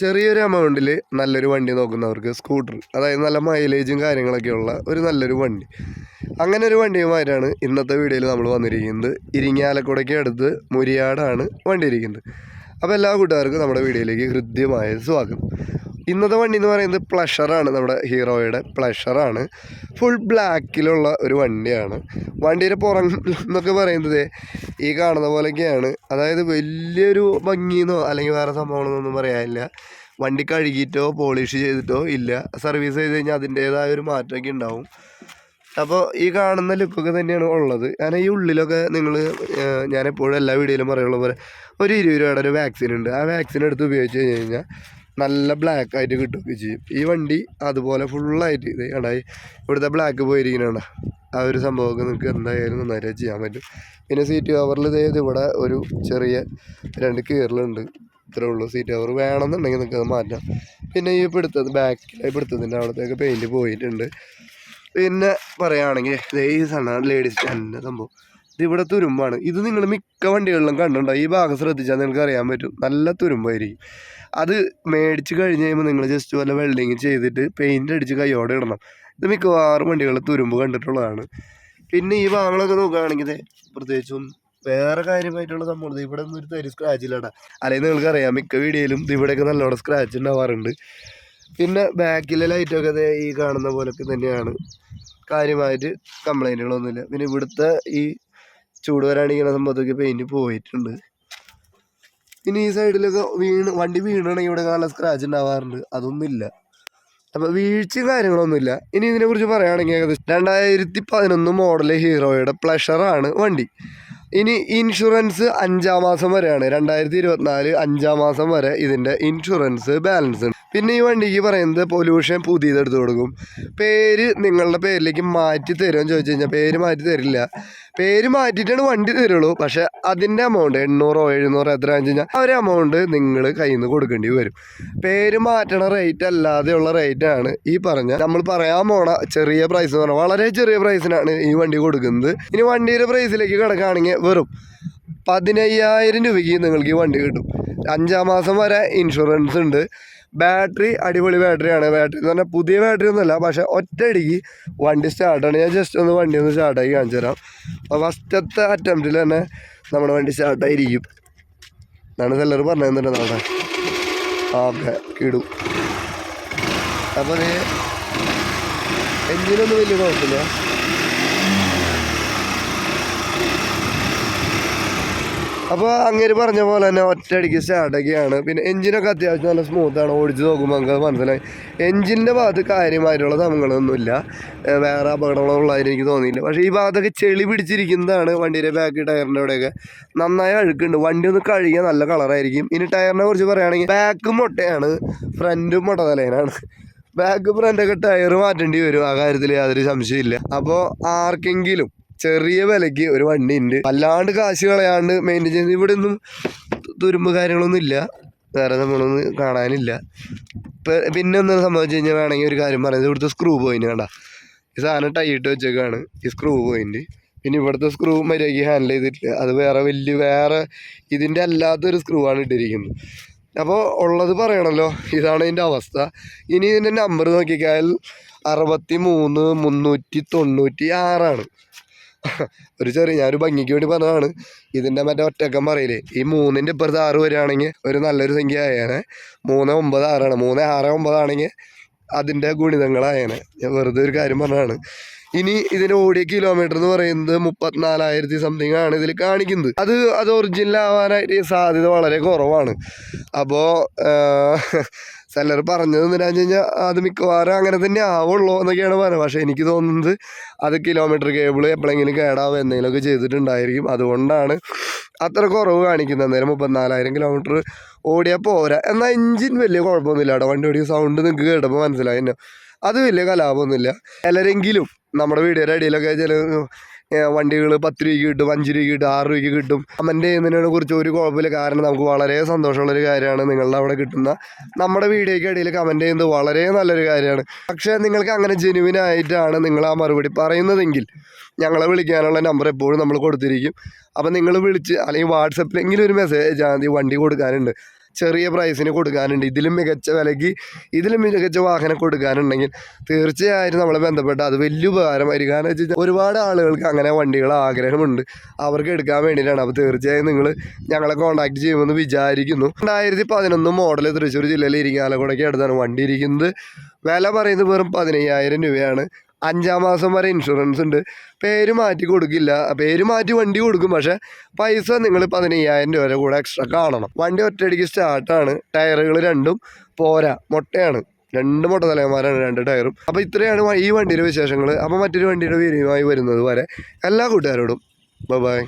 ചെറിയൊരു എമൗണ്ടിൽ നല്ലൊരു വണ്ടി നോക്കുന്നവർക്ക് സ്കൂട്ടർ അതായത് നല്ല മൈലേജും കാര്യങ്ങളൊക്കെ ഉള്ള ഒരു നല്ലൊരു വണ്ടി. അങ്ങനെ ഒരു വണ്ടിയുമായിട്ടാണ് ഇന്നത്തെ വീഡിയോയിൽ നമ്മൾ വന്നിരിക്കുന്നത്. ഇരിങ്ങാലക്കുടയ്ക്ക് അടുത്ത് മുരിയാടാണ് വണ്ടിയിരിക്കുന്നത്. അപ്പോൾ എല്ലാ കൂട്ടുകാർക്കും നമ്മുടെ വീഡിയോയിലേക്ക് ഹൃദ്യമായ സ്വാഗതം. ഇന്നത്തെ വണ്ടി എന്ന് പറയുന്നത് പ്ലഷറാണ് നമ്മുടെ ഹീറോയുടെ പ്ലഷറാണ് ഫുൾ ബ്ലാക്കിലുള്ള ഒരു വണ്ടിയാണ്. വണ്ടിയുടെ പുറം എന്നൊക്കെ പറയുന്നത് ഈ കാണുന്ന പോലെയൊക്കെയാണ്. അതായത് വലിയൊരു ഭംഗിയെന്നോ അല്ലെങ്കിൽ വേറെ സംഭവങ്ങളൊന്നും പറയാനില്ല. വണ്ടി കഴുകിയിട്ടോ പോളിഷ് ചെയ്തിട്ടോ ഇല്ല. സർവീസ് ചെയ്ത് കഴിഞ്ഞാൽ അതിന്റേതായ ഒരു മാറ്റമൊക്കെ ഉണ്ടാവും. അപ്പോൾ ഈ കാണുന്ന ലുക്കൊക്കെ തന്നെയാണ് ഉള്ളത്. കാരണം ഈ ഉള്ളിലൊക്കെ നിങ്ങൾ ഞാനെപ്പോഴും എല്ലാ വീഡിയോയിലും പറയുള്ള പോലെ ഒരു ഇരുപത് രൂപയുടെ ഒരു വാക്സിൻ ഉണ്ട്. ആ വാക്സിൻ എടുത്ത് ഉപയോഗിച്ച് കഴിഞ്ഞ് കഴിഞ്ഞാൽ നല്ല ബ്ലാക്ക് ആയിട്ട് കിട്ടുകയൊക്കെ ചെയ്യും. ഈ വണ്ടി അതുപോലെ ഫുള്ളായിട്ട് കണ്ടായി ഇവിടുത്തെ ബ്ലാക്ക് പോയിരിക്കുന്നതാണ് ആ ഒരു സംഭവമൊക്കെ നിങ്ങൾക്ക് എന്തായാലും നന്നായിട്ട് ചെയ്യാൻ പറ്റും. പിന്നെ സീറ്റ് കവറിൽ ഇതേത് ഇവിടെ ഒരു ചെറിയ രണ്ട് കീറലുണ്ട് ഇത്രേ ഉള്ളൂ സീറ്റ് കവർ വേണമെന്നുണ്ടെങ്കിൽ നിങ്ങൾക്ക് അത് മാറ്റാം. പിന്നെ ഈ പിടുത്തത് ബാക്കിൽ പിടുത്തത്തിന്റെ അവിടത്തേക്ക് പെയിന്റ് പോയിട്ടുണ്ട്. പിന്നെ പറയുകയാണെങ്കിൽ ഈ സണ്ണ ലേഡീസ് സ്റ്റാൻഡിന്റെ സംഭവം. ഇത് ഇവിടെ തുരുമ്പാണ്. ഇത് നിങ്ങൾ മിക്ക വണ്ടികളിലും കണ്ടിട്ടുണ്ടോ? ഈ ഭാഗം ശ്രദ്ധിച്ചാൽ നിങ്ങൾക്ക് അറിയാൻ പറ്റും. നല്ല തുരുമ്പായിരിക്കും. അത് മേടിച്ച് കഴിഞ്ഞ് കഴിയുമ്പോൾ നിങ്ങൾ ജസ്റ്റ് വല്ല വെൽഡിങ് ചെയ്തിട്ട് പെയിന്റ് അടിച്ച് കൈയോടെ ഇടണം. ഇത് മിക്കവാറും വണ്ടികളിൽ തുരുമ്പ് കണ്ടിട്ടുള്ളതാണ്. പിന്നെ ഈ ഭാഗങ്ങളൊക്കെ നോക്കുകയാണെങ്കിൽ പ്രത്യേകിച്ചും വേറെ കാര്യമായിട്ടുള്ള സംഭവം ഇവിടെ ഒന്നും ഒരു തരി സ്ക്രാച്ച് ഇല്ലടാ. അല്ലെങ്കിൽ നിങ്ങൾക്ക് അറിയാം മിക്ക വീഡിയോയിലും ഇവിടെയൊക്കെ നല്ലോണം സ്ക്രാച്ച് ഉണ്ടാവാറുണ്ട്. പിന്നെ ബാക്കിലെ ലൈറ്റൊക്കെ ഈ കാണുന്ന പോലൊക്കെ തന്നെയാണ്. കാര്യമായിട്ട് കംപ്ലൈന്റുകളൊന്നുമില്ല പിന്നെ ഇവിടുത്തെ ഈ ചൂട് വരാണ്ടിരിക്കുന്ന സംഭവത്തൊക്കെ പെയിന്റ് പോയിട്ടുണ്ട്. പിന്നെ ഈ സൈഡിലൊക്കെ വീണ് വണ്ടി വീണാണെങ്കിൽ ഇവിടെ നല്ല സ്ക്രാച്ച് ഉണ്ടാവാറുണ്ട്. അതൊന്നുമില്ല. അപ്പോൾ വീഴ്ചയും കാര്യങ്ങളൊന്നുമില്ല. ഇനി ഇതിനെക്കുറിച്ച് പറയുകയാണെങ്കിൽ ഏകദേശം രണ്ടായിരത്തി പതിനൊന്ന് മോഡൽ ഹീറോയുടെ പ്ലഷറാണ് വണ്ടി. ഇനി ഇൻഷുറൻസ് അഞ്ചാം മാസം വരെയാണ്. രണ്ടായിരത്തി ഇരുപത്തിനാല് അഞ്ചാം മാസം വരെ ഇതിന്റെ ഇൻഷുറൻസ് ബാലൻസ് ഉണ്ട്. പിന്നെ ഈ വണ്ടിക്ക് പറയുന്നത് പൊല്യൂഷൻ പുതിയത് എടുത്തു കൊടുക്കും. പേര് നിങ്ങളുടെ പേരിലേക്ക് മാറ്റി തരുമെന്ന് ചോദിച്ചു കഴിഞ്ഞാൽ പേര് മാറ്റി തരില്ല. പേര് മാറ്റിയിട്ടാണ് വണ്ടി തരുള്ളൂ. പക്ഷെ അതിന്റെ എമൗണ്ട് എണ്ണൂറോ എഴുന്നൂറോ എത്ര വെച്ച് കഴിഞ്ഞാൽ ആ ഒരു എമൗണ്ട് നിങ്ങൾ കയ്യിൽ നിന്ന് കൊടുക്കേണ്ടി വരും. പേര് മാറ്റണ റേറ്റ് അല്ലാതെയുള്ള റേറ്റാണ് ഈ പറഞ്ഞ. നമ്മൾ പറയാൻ പോണ ചെറിയ പ്രൈസ് എന്ന് പറഞ്ഞാൽ വളരെ ചെറിയ പ്രൈസിനാണ് ഈ വണ്ടി കൊടുക്കുന്നത്. ഇനി വണ്ടിയുടെ പ്രൈസിലേക്ക് കിടക്കുകയാണെങ്കിൽ വെറും പതിനയ്യായിരം രൂപയ്ക്ക് നിങ്ങൾക്ക് ഈ വണ്ടി കിട്ടും. അഞ്ചാം മാസം വരെ ഇൻഷുറൻസ് ഉണ്ട്. ബാറ്ററി അടിപൊളി ബാറ്ററിയാണ് ബാറ്ററി എന്ന് പറഞ്ഞാൽ പുതിയ ബാറ്ററി ഒന്നുമല്ല പക്ഷേ ഒറ്റയടിക്ക് വണ്ടി സ്റ്റാർട്ടാണ് ഞാൻ ജസ്റ്റ് ഒന്ന് വണ്ടി ഒന്ന് സ്റ്റാർട്ടാക്കി കാണിച്ചു തരാം. അപ്പോൾ ഫസ്റ്റത്തെ അറ്റംപ്റ്റിൽ തന്നെ നമ്മുടെ വണ്ടി സ്റ്റാർട്ടായിരിക്കും എന്നാണ് സെല്ലർ പറഞ്ഞു അവിടെ ഓക്കെ കിടും. അപ്പോൾ എഞ്ചിനൊന്നും വലിയ കുഴപ്പമില്ല. അപ്പോൾ അങ്ങനെ പറഞ്ഞ പോലെ തന്നെ ഒറ്റയടിക്ക് സ്റ്റാർട്ടൊക്കെയാണ് പിന്നെ എഞ്ചിനൊക്കെ അത്യാവശ്യം നല്ല സ്മൂത്താണ് ഓടിച്ച് നോക്കുമ്പോൾ നമുക്ക് മനസ്സിലായി. എഞ്ചിന്റെ ഭാഗത്ത് കാര്യമായിട്ടുള്ള തമങ്ങളൊന്നുമില്ല വേറെ അപകടങ്ങളുള്ളതായിട്ട് എനിക്ക് തോന്നിയില്ല. പക്ഷേ ഈ ഭാഗത്തൊക്കെ ചെളി പിടിച്ചിരിക്കുന്നതാണ് വണ്ടിയുടെ ബാക്ക് ടയറിന്റെ അവിടെയൊക്കെ. നന്നായി അഴുക്കുണ്ട്. വണ്ടി ഒന്ന് കഴുകിയാൽ നല്ല കളറായിരിക്കും ഇനി ടയറിനെ കുറിച്ച് പറയുകയാണെങ്കിൽ ബാക്ക് മുട്ടയാണ്. ഫ്രണ്ടും മുട്ട തലേനാണ്. ബാക്ക് ഫ്രണ്ടൊക്കെ ടയർ മാറ്റേണ്ടി വരും. ആ കാര്യത്തിൽ യാതൊരു സംശയമില്ല അപ്പോൾ ആർക്കെങ്കിലും ചെറിയ വിലയ്ക്ക് ഒരു വണ്ടി ഉണ്ട് വല്ലാണ്ട് കാശ് കളയാണ്ട് മെയിന്റെയിൻ ചെയ്യുന്നത് ഇവിടെ ഒന്നും തുരുമ്പ് കാര്യങ്ങളൊന്നും ഇല്ല. വേറെ നമ്മളൊന്നും കാണാനില്ല. പിന്നെ ഒന്ന് സംഭവിച്ചു കഴിഞ്ഞാൽ വേണമെങ്കിൽ ഒരു കാര്യം പറയുന്നത് ഇവിടുത്തെ സ്ക്രൂ പോയിന്റ് കണ്ട? ഈ സാധനം ടൈറ്റ് വെച്ചേക്കാണ്. ഈ സ്ക്രൂ പോയിന്റ് പിന്നെ ഇവിടുത്തെ സ്ക്രൂ മര്യാദയ്ക്ക് ഹാൻഡിൽ ചെയ്തിട്ടില്ല. അത് വേറെ വലിയ വേറെ ഇതിന്റെ അല്ലാത്തൊരു സ്ക്രൂ ആണ് ഇട്ടിരിക്കുന്നത്. അപ്പോൾ ഉള്ളത് പറയണല്ലോ. ഇതാണ് ഇതിന്റെ അവസ്ഥ. ഇനി ഇതിന്റെ നമ്പർ നോക്കിക്കാൽ അറുപത്തി മൂന്ന് മുന്നൂറ്റി തൊണ്ണൂറ്റി ആറാണ് ഒരു ചെറിയ ഞാനൊരു ഭംഗിക്ക് വേണ്ടി പറഞ്ഞതാണ്. ഇതിന്റെ മറ്റേ ഒറ്റക്കം പറയില്ലേ? ഈ മൂന്നിന്റെ ഇപ്പുറത്ത് ആറ് വരികയാണെങ്കിൽ ഒരു നല്ലൊരു സംഖ്യ ആയേനെ. മൂന്ന് ഒമ്പത് ആറാണ്. മൂന്ന് ആറ് ഒമ്പതാണെങ്കിൽ അതിന്റെ ഗുണിതങ്ങളായേനെ. ഞാൻ വെറുതെ ഒരു കാര്യം പറഞ്ഞതാണ്. ഇനി ഇതിന് ഓടിയ കിലോമീറ്റർ എന്ന് പറയുന്നത് മുപ്പത്തിനാലായിരത്തി സംതിങ് ആണ് ഇതിൽ കാണിക്കുന്നത്. അത് അത് ഒറിജിനൽ ആവാനായിട്ട് സാധ്യത വളരെ കുറവാണ്. അപ്പോൾ സെല്ലർ പറഞ്ഞത് വെച്ച് കഴിഞ്ഞാൽ അത് മിക്കവാറും അങ്ങനെ തന്നെ ആവുള്ളൂ എന്നൊക്കെയാണ് പറയുന്നത്. പക്ഷേ എനിക്ക് തോന്നുന്നത് അത് കിലോമീറ്റർ കേബിൾ എപ്പോഴെങ്കിലും കേടാവും എന്തെങ്കിലുമൊക്കെ ചെയ്തിട്ടുണ്ടായിരിക്കും. അതുകൊണ്ടാണ് അത്ര കുറവ് കാണിക്കുന്നത്. അന്നേരം മുപ്പത്തിനാലായിരം കിലോമീറ്റർ ഓടിയാൽ പോരാ. എന്നാൽ എഞ്ചിൻ വലിയ കുഴപ്പമൊന്നുമില്ല. കേട്ടോ വണ്ടി ഓടിയ സൗണ്ട് നിങ്ങൾക്ക് കേട്ടപ്പോൾ മനസ്സിലായി. എന്നോ അത് വലിയ കലാപമൊന്നുമില്ല. ചിലരെങ്കിലും നമ്മുടെ വീഡിയോയുടെ അടിയിലൊക്കെ ചില വണ്ടികൾ പത്ത് രൂപയ്ക്ക് കിട്ടും അഞ്ച് രൂപയ്ക്ക് കിട്ടും ആറ് രൂപയ്ക്ക് കിട്ടും. കമന്റ് ചെയ്യുന്നതിനെ കുറിച്ച് ഒരു കുഴപ്പമില്ല. കാരണം നമുക്ക് വളരെ സന്തോഷമുള്ളൊരു കാര്യമാണ് നിങ്ങളുടെ അവിടെ കിട്ടുന്ന. നമ്മുടെ വീഡിയോയ്ക്ക് ഇടയിൽ കമന്റ് ചെയ്യുന്നത് വളരെ നല്ലൊരു കാര്യമാണ്. പക്ഷേ നിങ്ങൾക്ക് അങ്ങനെ ജെനുവിൻ ആയിട്ടാണ് നിങ്ങൾ ആ മറുപടി പറയുന്നതെങ്കിൽ ഞങ്ങളെ വിളിക്കാനുള്ള നമ്പർ എപ്പോഴും നമ്മൾ കൊടുത്തിരിക്കും. അപ്പം നിങ്ങൾ വിളിച്ച് അല്ലെങ്കിൽ വാട്സപ്പിലെങ്കിലും ഒരു മെസ്സേജ് ആ വണ്ടി കൊടുക്കാനുണ്ട്. ചെറിയ പ്രൈസിന് കൊടുക്കാനുണ്ട്. ഇതിലും മികച്ച വിലയ്ക്ക് ഇതിലും മികച്ച വാഹനം കൊടുക്കാനുണ്ടെങ്കിൽ തീർച്ചയായും നമ്മളെ ബന്ധപ്പെട്ട് അത് വലിയ ഉപകാരമായിരിക്കും. കാരണം വെച്ച് കഴിഞ്ഞാൽ ഒരുപാട് ആളുകൾക്ക് അങ്ങനെ വണ്ടികൾ ആഗ്രഹമുണ്ട്. അവർക്ക് എടുക്കാൻ വേണ്ടിയിട്ടാണ്. അപ്പോൾ തീർച്ചയായും നിങ്ങൾ ഞങ്ങളെ കോൺടാക്ട് ചെയ്യുമെന്ന് വിചാരിക്കുന്നു. രണ്ടായിരത്തി പതിനൊന്ന് മോഡൽ തൃശ്ശൂർ ജില്ലയിൽ ഇരിങ്ങാലക്കുടയ്ക്ക് അടുത്താണ് വണ്ടി ഇരിക്കുന്നത്. വില പറയുന്നത് വെറും പതിനയ്യായിരം രൂപയാണ്. അഞ്ചാം മാസം വരെ ഇൻഷുറൻസ് ഉണ്ട്. പേര് മാറ്റി കൊടുക്കില്ല. പേര് മാറ്റി വണ്ടി കൊടുക്കും. പക്ഷേ പൈസ നിങ്ങൾ പതിനയ്യായിരം രൂപ വരെ കൂടെ എക്സ്ട്രാ കാണണം. വണ്ടി ഒറ്റയടിക്ക് സ്റ്റാർട്ടാണ് ടയറുകൾ രണ്ടും പോരാ. മുട്ടയാണ്. രണ്ട് മുട്ട തലയന്മാരാണ് രണ്ട് ടയറും. അപ്പോൾ ഇത്രയാണ് ഈ വണ്ടിയുടെ വിശേഷങ്ങൾ അപ്പോൾ മറ്റൊരു വണ്ടിയുടെ വീഡിയോയുമായി വരുന്നത് വരെ എല്ലാ കൂട്ടുകാരോടും. ബൈ